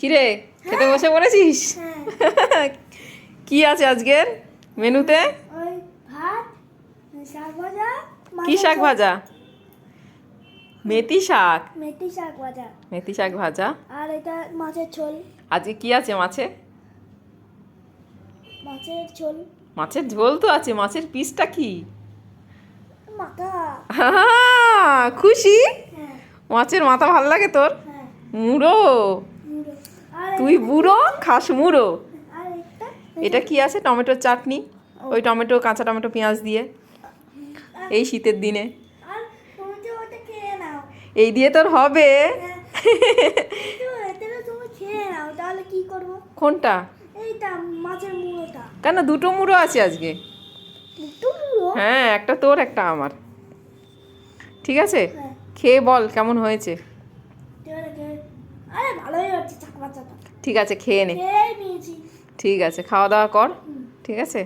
কিরে খেতে বসে পড়েছিস? হ্যাঁ। কি আছে আজকের মেনুতে? কি শাক ভাজা? মেথি শাক। মেথি শাক ভাজা। মেথি শাক ভাজা। আর এটা মাছের ঝোল। আজকে কি আছে মাছে? মাছের ঝোল। মাছের ঝোল তো আছে মাছের পিসটা কি? মাথা। খুশি? হ্যাঁ। মাছের মাথা ভালো লাগে তোর? হ্যাঁ। মুড়ো? তুই বুড়ো খাস মুড়ো। এটা কি আছে? টমেটোর চাটনি। ওই টমেটো কাঁচা টমেটো পেঁয়াজ দিয়ে। এই শীতের দিনে। এই দিয়ে তোর হবে। হ্যাঁ। কোনটা? কেন দুটো মুড়ো আছে আজকে? হ্যাঁ একটা তোর একটা আমার। ঠিক আছে? হ্যাঁ। খেয়ে বল কেমন হয়েছে? আরে ভালোই হচ্ছে ঠিক আছে খেয়ে নে। ঠিক আছে খাওয়া দাওয়া কর। ঠিক আছে?